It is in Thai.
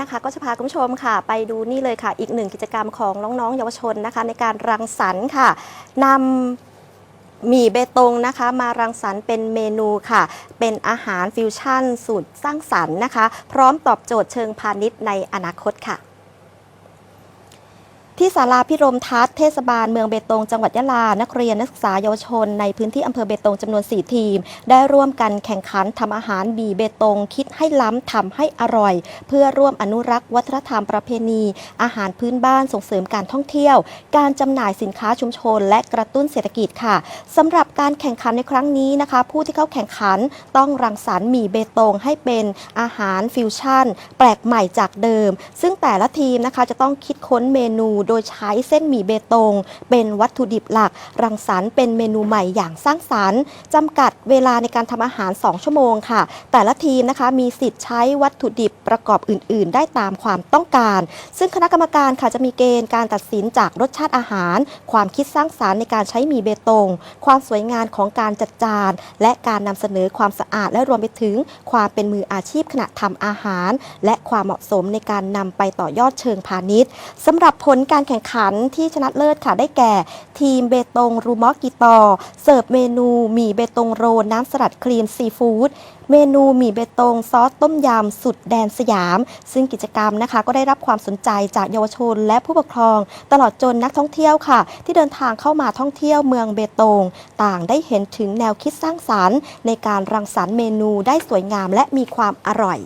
นะคะก็จะพาคุณผู้ชมค่ะ ไปดูนี่เลยค่ะ อีกหนึ่งกิจกรรมของน้องๆเยาวชนนะคะ ในการรังสรรค์ค่ะนำหมี่เบตงนะคะ มารังสรรค์เป็นเมนูค่ะ เป็นอาหารฟิวชั่นสูตรสร้างสรรค์นะคะ พร้อมตอบโจทย์เชิงพาณิชย์ในอนาคตค่ะ ที่ศาลาพิรมทัศน์เทศบาลเมืองเบตงจังหวัดยะลา นักเรียนนักศึกษาเยาวชน ในพื้นที่อำเภอเบตงจำนวน 4 ทีม ได้ร่วมกันแข่งขันทำอาหารบีเบตง คิดให้ล้ำทำให้อร่อย เพื่อร่วมอนุรักษ์วัฒนธรรมประเพณี อาหารพื้นบ้านส่งเสริมการท่องเที่ยว การจำหน่ายสินค้าชุมชน และกระตุ้นเศรษฐกิจค่ะสำหรับการแข่งขันในครั้งนี้นะคะ ผู้ที่เข้าแข่งขันต้องรังสรรค์หมี่เบตงให้เป็นอาหารฟิวชั่น แปลกใหม่จากเดิม ซึ่งแต่ละทีมนะคะจะต้องคิดค้นเมนูโดยใช้เส้นหมี่เบตง เป็นวัตถุดิบหลัก รังสรรค์เป็นเมนูใหม่อย่างสร้างสรรค์จำกัดเวลาในการทำอาหาร 2 ชั่วโมงค่ะ แต่ละทีมนะคะมีสิทธิ์ใช้วัตถุดิบประกอบอื่น ๆ ได้ตามความต้องการ ซึ่งคณะกรรมการค่ะจะมีเกณฑ์การตัดสินจากรสชาติอาหาร ความคิดสร้างสารรค์ในการใช้หมี่เบตง ความสวยงามของการจัดจาน และการนำเสนอความสะอาดและรวมไปถึงความเป็นมืออาชีพขณะทำอาหาร และความเหมาะสมในการนำไปต่อยอดเชิงพาณิชย์สำหรับผลการแข่งขันที่ชนะเลิศค่ะได้แก่ ทีมเบตงรูมอกิตอ เสิร์ฟเมนูหมี่เบตงโรน้ำสลัดครีมซีฟู้ดเมนูหมี่เบตงซอสต้มยำสุดแดนสยาม ซึ่งกิจกรรมนะคะ ก็ได้รับความสนใจจากเยาวชนและผู้ปกครอง ตลอดจนนักท่องเที่ยวค่ะ ที่เดินทางเข้ามาท่องเที่ยวเมืองเบตง ต่างได้เห็นถึงแนวคิดสร้างสารรค์ ในการรังสรรค์เมนูได้สวยงามและมีความอร่อย